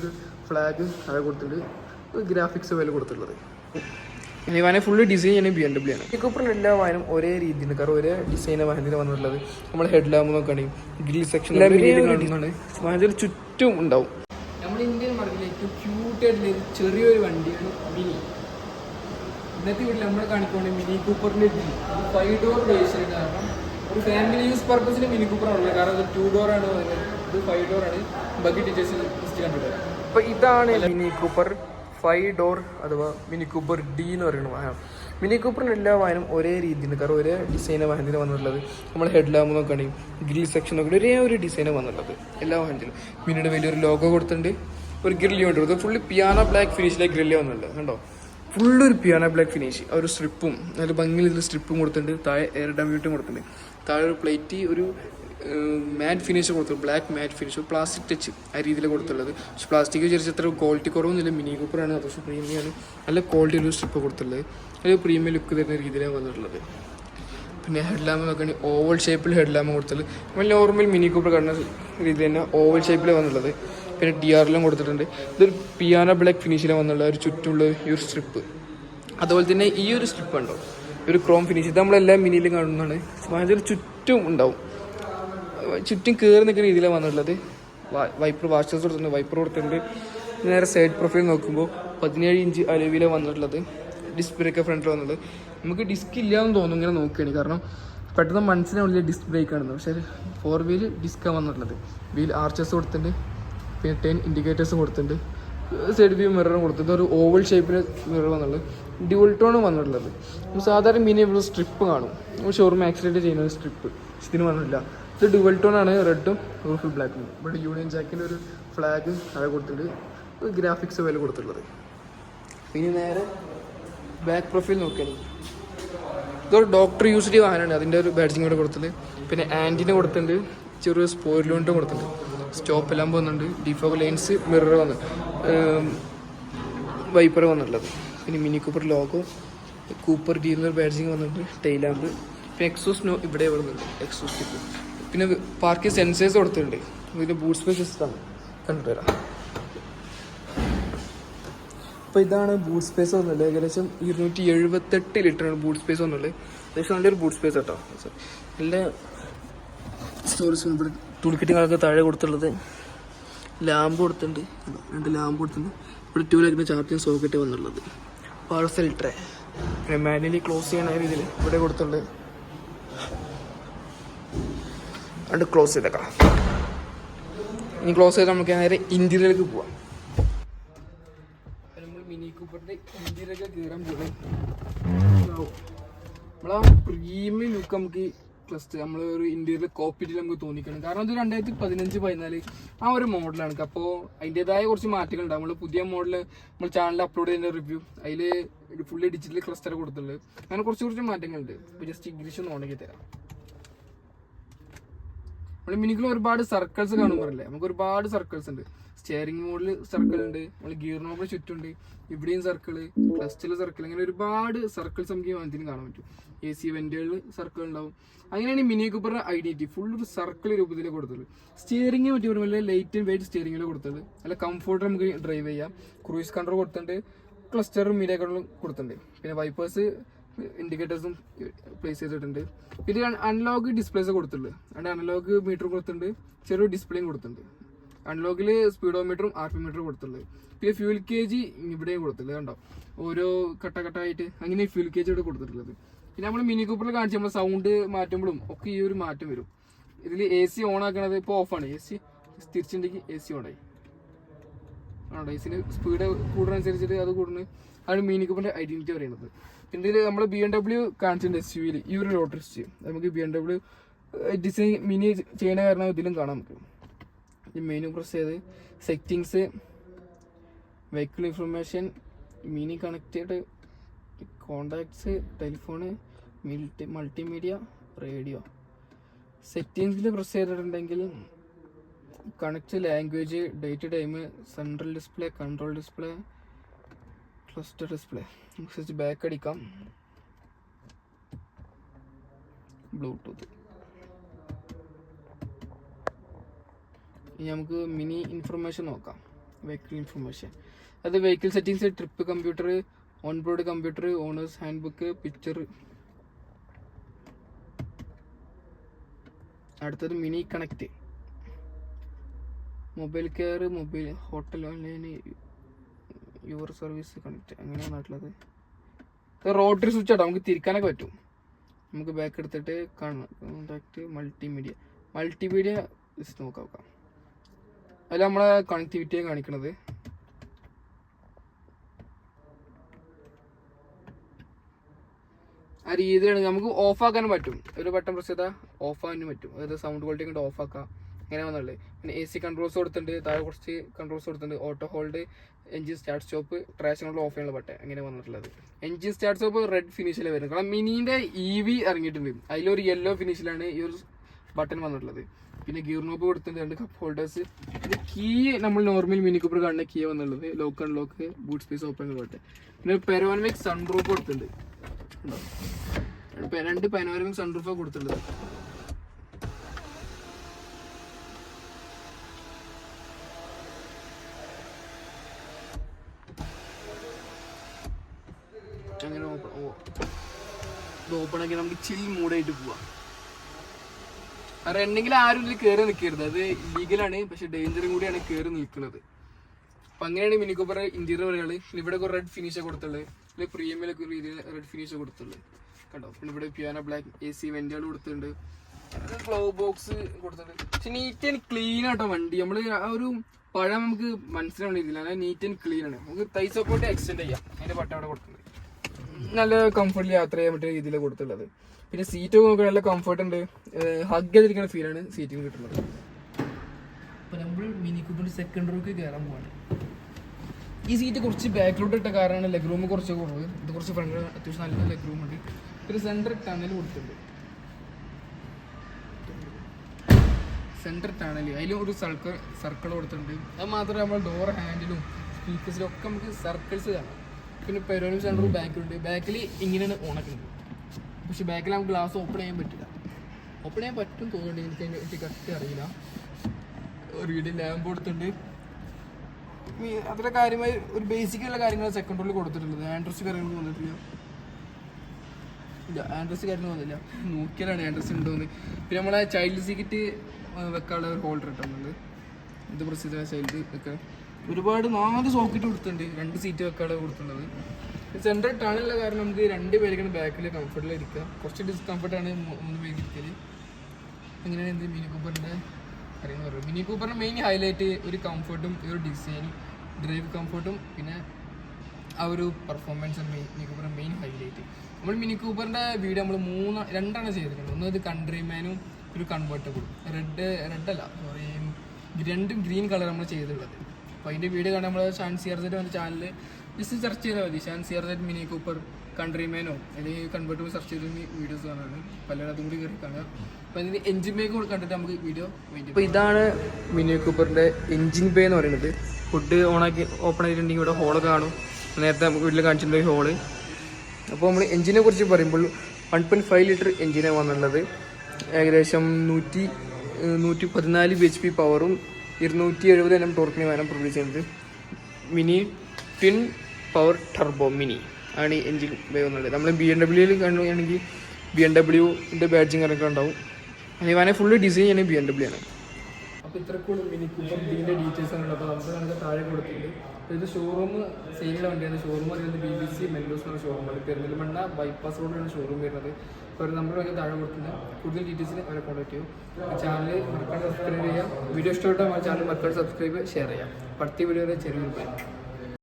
ഒരു ഫ്ലാഗ് അത് കൊടുത്തിട്ടുണ്ട് ഗ്രാഫിക്സ് വില കൊടുത്തിട്ടുള്ളത്. ഇനി വാഹനം ഫുള്ള് ഡിസൈൻ ചെയ്യുന്നത് ബി എം ഡബ്ല്യു ആണ്. കൂപ്പറിൽ എല്ലാ വാഹനം ഒരേ രീതിയിൽ കാരണം ഒരേ ഡിസൈനാണ് വാഹനത്തിന് വന്നിട്ടുള്ളത്. നമ്മൾ ഹെഡ് ലാമ്പ് നോക്കുകയാണെങ്കിൽ ഗ്രിൽ സെക്ഷൻ വാഹനത്തിൽ ചുറ്റും ഉണ്ടാവും. നമ്മൾ ഇന്ത്യൻ മാർക്കറ്റിൽ ഏറ്റവും ക്യൂട്ടായിട്ടുള്ള ചെറിയൊരു വണ്ടിയാണ് മിനി ഇന്നത്തെ വീട്ടിൽ നമ്മൾ കാണിക്കുകയാണെങ്കിൽ മിനി കൂപ്പറിന്റെ ഫൈവ് ഡോർ വേഷൻ കാരണം ഒരു ഫാമിലി യൂസ് പർപ്പസിന് മിനി കൂപ്പർ ഉള്ളത് കാരണം ഇത് ടു ഡോർ ആണ്. വരുന്നത്. ഇത് ഫൈവ് ഡോർ ആണ്. ബക്കി ഡീറ്റെയിൽസ് ലിസ്റ്റ് കണ്ടുവരാം അപ്പൊ ഇതാണ് മിനി കൂപ്പർ ഫൈവ് ഡോർ അഥവാ മിനി കൂപ്പർ ഡി എന്ന് പറയുന്ന വാഹനം. മിനി കൂപ്പറിന് എല്ലാ വാഹനം ഒരേ രീതിയിൽ കാരണം ഒരേ ഡിസൈൻ വാഹനത്തിന് വന്നിട്ടുള്ളത്. നമ്മൾ ഹെഡ് ലാമ്പ് നോക്കുകയാണെങ്കിൽ ഗ്രിൽ സെക്ഷൻ നോക്കി ഒരേ ഒരു ഡിസൈൻ വന്നിട്ടുള്ളത് എല്ലാ വാഹനത്തിലും. മിനിയുടെ വലിയൊരു ലോഗോ കൊടുത്തിട്ടുണ്ട്. ഒരു ഗ്രില്ല് കൊണ്ടുള്ളത് ഫുള്ള് പിയാന ബ്ലാക്ക് ഫിനിഷിലെ ഗ്രില്ല് വന്നിട്ടുണ്ട് കണ്ടോ? ഫുള്ള് ഒരു പിയാനോ ബ്ലാക്ക് ഫിനിഷ് ആ ഒരു സ്ട്രിപ്പും നല്ല ഭംഗിയിൽ സ്ട്രിപ്പും കൊടുത്തിട്ടുണ്ട്. താഴെ എയർ ഡബ്യൂട്ടും കൊടുത്തിട്ടുണ്ട്. താഴെ ഒരു പ്ലേറ്റ് ഒരു മാറ്റ് ഫിനിഷ് കൊടുത്തു. Black matte finish plastic touch ആ രീതിയിൽ കൊടുത്തുള്ളത്. പക്ഷെ പ്ലാസ്റ്റിക് വിചാരിച്ച് അത്ര ക്വാളിറ്റി കുറവൊന്നുമില്ല മിനി കൂപ്പറാണ് അത്യാവശ്യം പ്രീമിയമാണ് നല്ല ക്വാളിറ്റി ഉള്ള സ്ട്രിപ്പ് കൊടുത്തുള്ളത്. നല്ല പ്രീമിയം ലുക്ക് തരുന്ന രീതിയിലാണ് വന്നിട്ടുള്ളത്. പിന്നെ ഹെഡ് ലാമ്പ് നോക്കുകയാണെങ്കിൽ ഓവൽ ഷേപ്പിൽ ഹെഡ് ലാമ്പ് കൊടുത്തത് നമ്മൾ നോർമൽ മിനി കൂപ്പർ കാണുന്ന രീതി തന്നെ ഓവൽ ഷേപ്പിൽ വന്നുള്ളത് പിന്നെ ഡി ആറിലും കൊടുത്തിട്ടുണ്ട്. ഇതൊരു പിയാന ബ്ലാക്ക് ഫിനിഷിലാണ് വന്നുള്ള ഒരു ചുറ്റുമുള്ള ഈ ഒരു സ്ട്രിപ്പ് അതുപോലെ തന്നെ ഈ ഒരു സ്ട്രിപ്പ് ഉണ്ടോ ഒരു ക്രോം ഫിനിഷ് ഇത് നമ്മളെല്ലാം മിനിയിലും കാണുന്നതാണ്. അതിൽ ചുറ്റും ഉണ്ടാവും. ചുറ്റും കയറി നിൽക്കുന്ന രീതിയിലാണ് വന്നിട്ടുള്ളത്. വൈപ്പർ വാഷേഴ്സ് കൊടുത്തിട്ടുണ്ട്. വൈപ്പർ കൊടുത്തിട്ടുണ്ട്. നേരെ സൈഡ് പ്രൊഫൈൽ നോക്കുമ്പോൾ പതിനേഴ് ഇഞ്ച് അലവിലാണ് വന്നിട്ടുള്ളത്. ഡിസ്പ്ലേ ഒക്കെ ഫ്രണ്ടിൽ വന്നത് നമുക്ക് ഡിസ്ക് ഇല്ല എന്ന് തോന്നുന്നു. ഇങ്ങനെ നോക്കുകയാണ്. കാരണം പെട്ടെന്ന് മനസ്സിനുള്ളിൽ ഡിസ്ക് ബ്രേക്ക് ആണ്. പക്ഷേ ഫോർ വീൽ ഡിസ്ക്കാണ് വന്നിട്ടുള്ളത്. വീൽ ആർച്ചസ് കൊടുത്തിട്ടുണ്ട്. പിന്നെ ടെൻ ഇൻഡിക്കേറ്റേഴ്സ് കൊടുത്തിട്ടുണ്ട്. സൈഡ് വ്യൂ മിററും കൊടുത്തിട്ടുണ്ട്. ഒരു ഓവൽ ഷേപ്പിൽ മിറർ വന്നുള്ളത് ഡ്യൂൾ ടോൺ വന്നിട്ടുള്ളത്. സാധാരണ മിനി സ്ട്രിപ്പ് കാണും. ഷോറൂം ആക്സിഡന്റ് ചെയ്യുന്ന ഒരു സ്ട്രിപ്പ് ഇതിന് വന്നിട്ടില്ല. ഇത് ഡുവൽ ടോൺ ആണ് റെഡും ഫുൾ ബ്ലാക്കും ഇവിടെ യൂണിയൻ ജാക്കിന്റെ ഒരു ഫ്ലാഗ് അത് കൊടുത്തിട്ടുണ്ട് ഗ്രാഫിക്സ് വില കൊടുത്തിട്ടുള്ളത്. പിന്നെ നേരെ ബാക്ക് പ്രൊഫൈൽ നോക്കുകയാണെങ്കിൽ ഇതൊരു ഡോക്ടർ യൂസ്ഡ് വാഹനമാണ് അതിന്റെ ഒരു ബാഡ്ജിങ് കൂടെ കൊടുത്തത് പിന്നെ ആന്റിന് കൊടുത്തിട്ടുണ്ട് ചെറിയ സ്പോയിലോണ്ടും കൊടുത്തിട്ടുണ്ട്. സ്റ്റോപ്പ് എല്ലാം പോകുന്നുണ്ട് ഡിഫോഗ് ലൈൻസ് മിറർ വന്ന് വൈപ്പർ വന്നിട്ടുള്ളത്. പിന്നെ Mini Cooper logo Cooper dealer badging വന്നിട്ടുണ്ട് ടൈലാമ്പ് പിന്നെ എക്സോസ് നോ ഇവിടെ വരുന്നുണ്ട് എക്സോസ് ടിപ്പ് പിന്നെ പാർക്ക് സെൻസേഴ്സ് കൊടുത്തിട്ടുണ്ട്. ഇതിന്റെ ബൂട്ട് സ്പേസ് സിസ്റ്റം കണ്ടിട്ട് അപ്പോൾ ഇതാണ് ബൂട്ട് സ്പേസ് വന്നുള്ളത് ഏകദേശം ഇരുന്നൂറ്റി എഴുപത്തെട്ട് ലിറ്ററാണ് ബൂട്ട് സ്പേസ് വന്നുള്ളത് ഏകദേശം നല്ലൊരു ബൂട്ട് സ്പേസ് കേട്ടോ. നല്ല സ്റ്റോറേജ് ഇവിടെ തുണിക്കിട്ടുകളൊക്കെ താഴെ കൊടുത്തുള്ളത് ലാമ്പ് കൊടുത്തിട്ടുണ്ട്. രണ്ട് ലാമ്പ് കൊടുത്തിട്ടുണ്ട്. ഇവിടെ ടൂ ലൈറ്റിന്റെ ചാർജിങ് സോക്കറ്റ് വന്നുള്ളത് പാർസൽ ട്രേ പിന്നെ മാനുവലി ക്ലോസ് ചെയ്യണ രീതിയിൽ ഇവിടെ കൊടുത്തിട്ടുണ്ട്. രണ്ട് ക്ലോസ് ചെയ്തേക്കാം. ഇനി ക്ലോസ് ചെയ്ത് നമുക്ക് നേരെ ഇന്ത്യയിലേക്ക് പോവാം. നമ്മൾ മിനി ഇന്ത്യയിലൊക്കെ കയറാൻ നമ്മളാ പ്രീമിയം ലുക്ക് നമുക്ക് ക്ലസ്റ്റർ നമ്മൾ ഒരു ഇന്ത്യയിലെ കോപ്പിറ്റിൽ നമുക്ക് തോന്നിക്കണം. കാരണം ഇത് രണ്ടായിരത്തി പതിനഞ്ച് പതിനാല് ആ ഒരു മോഡലാണ് അപ്പോൾ അതിന്റെതായ കുറച്ച് മാറ്റങ്ങൾ ഉണ്ടാവും. നമ്മൾ പുതിയ മോഡൽ നമ്മൾ ചാനലിൽ അപ്ലോഡ് ചെയ്യുന്ന റിവ്യൂ അതിൽ ഫുള്ളി ഡിജിറ്റൽ ക്ലസ്റ്റർ കൊടുത്തിട്ടുണ്ട്. അങ്ങനെ കുറച്ച് കുറച്ച് മാറ്റങ്ങളുണ്ട്. ജസ്റ്റ് ഇംഗ്ലീഷ് ഒന്ന് ഓണാക്കി തരാം. നമ്മൾ മിനിക്കിൽ ഒരുപാട് സർക്കിൾസ് കാണും പറയില്ലേ നമുക്ക് ഒരുപാട് സർക്കിൾസ് ഉണ്ട്. സ്റ്റിയറിംഗ് മോഡിൽ സർക്കിൾ ഉണ്ട് നമ്മൾ ഗിയർ നോക്കി ചുറ്റുണ്ട് ഇവിടെയും സർക്കിൾ ക്ലസ്റ്റിൽ സർക്കിൾ അങ്ങനെ ഒരുപാട് സർക്കിൾസ് നമുക്ക് ഈ വാഹനത്തിന് കാണാൻ പറ്റും. എ സി വെന്റുകളിൽ സർക്കിൾ ഉണ്ടാവും. അങ്ങനെയാണ് മിനി കൂപ്പറിന്റെ ഐഡന്റിറ്റി ഫുൾ ഒരു സർക്കിൾ രൂപത്തിൽ കൊടുത്തത്. സ്റ്റിയറിംഗ് പറ്റി പറയുമ്പോൾ ലൈറ്റ് ആൻഡ് വെയിറ്റ് സ്റ്റിയറിംഗിൽ കൊടുത്തത്. നല്ല കംഫോർട്ട് നമുക്ക് ഡ്രൈവ് ചെയ്യാം. ക്രൂയിസ് കൺട്രോൾ കൊടുത്തിട്ടുണ്ട്. ക്ലസ്റ്ററും മീഡിയ കൊടുത്തിട്ടുണ്ട്. പിന്നെ വൈപ്പേഴ്സ് ഇൻഡിക്കേറ്റേഴ്സും പ്ലേസ് ചെയ്തിട്ടുണ്ട്. പിന്നെ അൺലോഗ് ഡിസ്പ്ലേസ് കൊടുത്തിട്ടുണ്ട്. അതിന്റെ അൺലോഗ് മീറ്റർ കൊടുത്തിട്ടുണ്ട്. ചെറിയ ഡിസ്പ്ലേയും കൊടുത്തിട്ടുണ്ട്. അൺലോക്കിൽ സ്പീഡോമീറ്ററും ആർ പി മീറ്ററും കൊടുത്തിട്ടുള്ളത് പിന്നെ ഫ്യൂൽ കെ ജി ഇവിടെയും കൊടുത്തിട്ടുണ്ട്. കണ്ടോ? ഓരോ ഘട്ട ഘട്ടമായിട്ട് അങ്ങനെ ഫ്യൂൽ കെ ജി ഇവിടെ കൊടുത്തിട്ടുള്ളത്. പിന്നെ നമ്മൾ മിനി കൂപ്പറിൽ കാണിച്ച് നമ്മൾ സൗണ്ട് മാറ്റുമ്പോഴും ഒക്കെ ഈ ഒരു മാറ്റം വരും. ഇതിൽ എ സി ഓൺ ആക്കണത് ഇപ്പോൾ ഓഫാണ് എ സി തിരിച്ചിട്ടുണ്ടെങ്കിൽ എ സി ഓണായി എസിന് സ്പീഡ് കൂടുന്നതനുസരിച്ചിട്ട് അത് കൂടുന്നു. ആണ് മിനി കൂപ്പറിന്റെ ഐഡന്റിറ്റി പറയുന്നത്. പിന്നെ ഇതിൽ നമ്മൾ ബി എം ഡബ്ല്യു കാണിച്ചിട്ടുണ്ട് എസ് യുവിൽ ഈ ഒരു റോട്ടറിസ്റ്റ് നമുക്ക് B M W design Mini ചെയ്യുന്ന കാരണം ഇതിലും കാണാം നമുക്ക്. മെനു പ്രസ് ചെയ്ത് settings vehicle information Mini connected contacts telephone multi multimedia radio സെറ്റിങ്സിൽ പ്രസ് ചെയ്തിട്ടുണ്ടെങ്കിൽ connect language date time central display control display cluster display നമുക്ക് ബാക്ക് അടിക്കാം. ബ്ലൂടൂത്ത് ഇനി നമുക്ക് മിനി ഇൻഫർമേഷൻ നോക്കാം. വെഹിക്കിൾ ഇൻഫർമേഷൻ അത് vehicle settings trip computer on board computer owners hand book picture അടുത്തത് Mini connect mobile care mobile hotel online your service connect അങ്ങനെയാണ് നാട്ടിലത്? Rotary switch ആട്ടോ നമുക്ക് തിരിക്കാനൊക്കെ പറ്റും. നമുക്ക് ബാക്ക് എടുത്തിട്ട് കാണണം കോൺടാക്ട് മൾട്ടിമീഡിയ മൾട്ടിമീഡിയ ജസ്റ്റ് നോക്കാം നോക്കാം. അതിൽ നമ്മളെ കണക്ടിവിറ്റിയാണ് കാണിക്കണത്. ആ രീതിയിലാണ്. നമുക്ക് ഓഫ് ആക്കാൻ പറ്റും. ഒരു ബട്ടൺ പ്രസ് ചെയ്താൽ ഓഫ് ആകാനും പറ്റും. അതായത് സൗണ്ട് ക്വാളിറ്റി കണ്ട് ഓഫ് ആക്കാം. അങ്ങനെ വന്നുള്ളത് പിന്നെ എ സി കൺട്രോൾസ് കൊടുത്തിട്ടുണ്ട്. താഴെ കുറച്ച് കൺട്രോൾസ് കൊടുത്തിട്ടുണ്ട്. Auto hold engine start stop traction കൊണ്ട് ഓഫ് ചെയ്യാനുള്ള ബട്ടൺ അങ്ങനെ വന്നിട്ടുള്ളത്. എഞ്ചിൻ സ്റ്റാർട്ട് സ്റ്റോപ്പ് റെഡ് ഫിനിഷിൽ വരുന്നത്. കാരണം മിനിന്റെ ഇ വി ഇറങ്ങിയിട്ടുണ്ട്. അതിലൊരു യെല്ലോ ഫിനിഷിലാണ് ഈ ഒരു ബട്ടൺ വന്നിട്ടുള്ളത്. പിന്നെ ഗിയർ നോബ് കൊടുത്തിട്ടുണ്ട്. രണ്ട് കപ്പ് ഹോൾഡേഴ്സ് ഇത് കീ നമ്മൾ നോർമൽ മിനി കൂപ്പർ കാണുന്ന key വന്നുള്ളത് lock and unlock boot space open button പിന്നെ പെരോനമിക് സൺറൂഫ് കൊടുത്തിട്ടുണ്ട്? രണ്ട് പെനോരമിക് സൺ സൺറൂഫ് കൊടുത്തിട്ടുള്ളത് അങ്ങനെ ഓപ്പൺ ഓ ഇത് ഓപ്പൺ നമുക്ക് ചിൽ മൂഡായിട്ട് പോവാം. റണ്ണിങ്ങിൽ ആരും ഇതിൽ കയറി നിൽക്കരുത്. അത് ലീഗലാണ് പക്ഷെ ഡേഞ്ചറും കൂടിയാണ് കയറി നിൽക്കുന്നത്. അപ്പൊ അങ്ങനെയാണ് മിനി കൂപ്പർ ഇന്റീരിയർ പറയുന്നത് ഇവിടെ കുറേ റെഡ് ഫിനിഷ് കൊടുത്തുള്ളത് ഇതിൽ പ്രീമിയലൊക്കെ ഒരു രീതിയിൽ റെഡ് ഫിനിഷ് കൊടുത്തുള്ളത് കണ്ടോ? പിന്നെ ഇവിടെ പിയാനോ ബ്ലാക്ക് എ സി വെന്റുകൾ കൊടുത്തിട്ടുണ്ട്. ഗ്ലോ ബോക്സ് കൊടുത്തിട്ടുണ്ട്. പക്ഷെ നീറ്റ് ആൻഡ് ക്ലീൻ ആട്ടോ വണ്ടി. നമ്മൾ ആ ഒരു പഴം നമുക്ക് മനസ്സിലാവുന്ന രീതിയിലാണ് നീറ്റ് ആൻഡ് ക്ലീൻ ആണ്. നമുക്ക് തൈസ് ഒക്കെ എക്സ്റ്റെൻഡ് ചെയ്യാം. അതിന്റെ പട്ടം അവിടെ കൊടുത്തിട്ടുണ്ട്. നല്ല കംഫർട്ടിൽ യാത്ര ചെയ്യാൻ പറ്റിയ രീതിയിൽ കൊടുത്തുള്ളത് പിന്നെ സീറ്റ് നോക്കുക നല്ല കംഫർട്ട് ഉണ്ട്. ഹഗ് ചെയ്തിരിക്കുന്ന ഫീലാണ് സീറ്റിന് കിട്ടുന്നത്. അപ്പോൾ നമ്മൾ മിനി കൂപ്പിന്റെ സെക്കൻഡ് റോക്ക് കയറാൻ പോവാണ്. ഈ സീറ്റ് കുറച്ച് ബാക്കിലോട്ട് ഇട്ട കാരണമാണ് ലെഗ് റൂം കുറച്ച് കുറവ്. ഇത് കുറച്ച് ഫ്രണ്ട് അത്യാവശ്യം നല്ല ലെഗ് റൂം ഉണ്ട്. പിന്നെ സെന്റർ ടണൽ കൊടുത്തിട്ടുണ്ട്. സെന്റർ ടണൽ അതിലും ഒരു സർക്കിൾ സർക്കിൾ കൊടുത്തിട്ടുണ്ട്. അത് മാത്രമേ നമ്മൾ ഡോർ ഹാൻഡിലും സ്പീക്കേഴ്സിലും ഒക്കെ നമുക്ക് സർക്കിൾസ് കാണാം. പിന്നെ പെരോനും സെന്ററും ബാക്കിലുണ്ട്. ബാക്കിൽ ഇങ്ങനെയാണ് ഓണക്കുന്നത് പക്ഷെ ബാക്കിൽ നമുക്ക് ഗ്ലാസ് ഓപ്പൺ ചെയ്യാൻ പറ്റില്ല. ഓപ്പൺ ചെയ്യാൻ പറ്റും തോന്നുന്നുണ്ട്. എനിക്ക് അതിനെ പറ്റി കറക്റ്റ് അറിയില്ല. ഒരു വീട് ലാമ്പ് കൊടുത്തിട്ടുണ്ട്. അതിലെ കാര്യമായി ഒരു ബേസിക് ഉള്ള കാര്യങ്ങൾ സെക്കൻഡ് റോളിൽ കൊടുത്തിട്ടുള്ളത്. ആൻഡ്രസ് കാര്യങ്ങൾ വന്നിട്ടില്ല. ഇല്ല ആൻഡ്രസ് കാര്യങ്ങൾ വന്നില്ല. നോക്കിയാലാണ് ആൻഡ്രസ് ഉണ്ടോന്ന്. പിന്നെ നമ്മളെ ചൈൽഡ് സീറ്റ് വെക്കാനുള്ള ഒരു ഹോൾഡർ ഇട്ടുണ്ട് ഇത് പ്രസിദ്ധമായ ചൈൽഡ് വെക്കാൻ ഒരുപാട് നാല് സോക്കറ്റ് കൊടുത്തിട്ടുണ്ട്. രണ്ട് സീറ്റ് വെക്കാതെ കൊടുത്തിട്ടുള്ളത്. സെൻട്രൽ ടണലുള്ള കാരണം നമുക്ക് രണ്ട് പേർക്കാണ് ബാക്കിൽ കംഫർട്ടിൽ ഇരിക്കുക കുറച്ച് ഡിസ്കംഫർട്ടാണ് മൂന്ന് പേരിക്കൽ അങ്ങനെയാണ് എന്ത് മിനി കൂപ്പറിന്റെ കാര്യങ്ങൾ പറയുന്നത്? മിനി കൂപ്പറിന്റെ മെയിൻ ഹൈലൈറ്റ് ഒരു കംഫർട്ടും ഒരു ഡിസൈനും ഡ്രൈവ് കംഫർട്ടും പിന്നെ ആ ഒരു പെർഫോമൻസ് മിനി കൂപ്പറിന്റെ മെയിൻ ഹൈലൈറ്റ് നമ്മൾ മിനി കൂപ്പറിന്റെ വീഡിയോ നമ്മൾ മൂന്ന് രണ്ടെണ്ണം ചെയ്തിട്ടുണ്ട്. ഒന്ന് ഇത് കൺട്രി മാനും ഒരു കൺവേർട്ടബിൾ റെഡ് റെഡ് അല്ല സോറി രണ്ടും ഗ്രീൻ കളർ നമ്മൾ ചെയ്തിട്ടുള്ളത്. അപ്പോൾ അതിന്റെ വീഡിയോ കാണാൻ നമ്മൾ ഷാൻ സിയർസെറ്റ് എന്ന ചാനൽ ജസ്റ്റ് സെർച്ച് ചെയ്താൽ മതി. ഷാൻ സിയർസെറ്റ് മിനി കൂപ്പർ കൺട്രി മാനോ അല്ലെങ്കിൽ കൺവേർട്ടബിൾ സെർച്ച് ചെയ്ത വീഡിയോസ് കാണാണ് പലരും കൂടി കയറി കാണുക. അപ്പോൾ അതിന് എഞ്ചിൻ ബേ കൂടെ കണ്ടിട്ട് നമുക്ക് വീഡിയോ അപ്പോൾ ഇതാണ് മിനി കൂപ്പറിന്റെ എഞ്ചിൻ ബേ എന്ന് പറയുന്നത്. ഫുഡ് ഓണാക്കി ഓപ്പൺ ആയിട്ടുണ്ടെങ്കിൽ ഇവിടെ ഹോൾ കാണും. നേരത്തെ നമുക്ക് വീട്ടിൽ കാണിച്ചിട്ടുണ്ട് ഹോൾ അപ്പോൾ നമ്മൾ എഞ്ചിനെ കുറിച്ച് പറയുമ്പോൾ വൺ പോയിന്റ് ഫൈവ് ലിറ്റർ എഞ്ചിനാണ് വന്നുള്ളത് ഏകദേശം നൂറ്റി നൂറ്റി പതിനാല് ബി എച്ച് പി പവറും ഇരുന്നൂറ്റി എഴുപത് എണ്ണം ടോർക്കിന് വേണം പ്രൊഡ്യൂസ് ചെയ്യുന്നത്. Mini twin power turbo Mini ആണ് ഈ എഞ്ചിൻ ബേ വന്നുള്ളത് നമ്മൾ ബി എം ഡബ്ല്യൂയിൽ കാണുകയാണെങ്കിൽ ബി എം ഡബ്ല്യൂന്റെ ബാഡ്ജിങ് ഒക്കെ ഉണ്ടാവും. ഇവനെ ഫുള്ള് ഡിസൈൻ ചെയ്യുന്നത് ബി എം ഡബ്ല്യൂ ആണ്. അപ്പോൾ ഇത്രക്കൂടും മിനി കൂപ്പർ ഇതിന്റെ ഡീറ്റെയിൽസ് ആണ് അപ്പോൾ നമുക്ക് നമുക്ക് താഴെ കൊടുത്തിട്ടുണ്ട്. ഇത് ഷോറൂം സെയിലുള്ള വണ്ടിയാണ്. ഷോറൂം പറയുന്നത് ബി ബി സി മെല്ലോസ് എന്ന ഷോറൂമാണ് പെരുന്തൽമണ്ണ ബൈപ്പാസ് റോഡിലാണ് ഷോറൂം വരുന്നത്. ഒരു നമ്പർ ഒക്കെ താഴെ കൊടുത്തിട്ടുണ്ട്. കൂടുതൽ ഡീറ്റെയിൽസിന് അവരെ കോൺടാക്ട് ചെയ്യും. ചാനൽ മറക്കാൻ സബ്സ്ക്രൈബ് ചെയ്യാം. വീഡിയോ ഇഷ്ടപ്പെട്ടാൽ ചാനൽ മറക്കാൻ സബ്സ്ക്രൈബ് ഷെയർ ചെയ്യാം. അടുത്ത വീഡിയോ വരെ ബൈ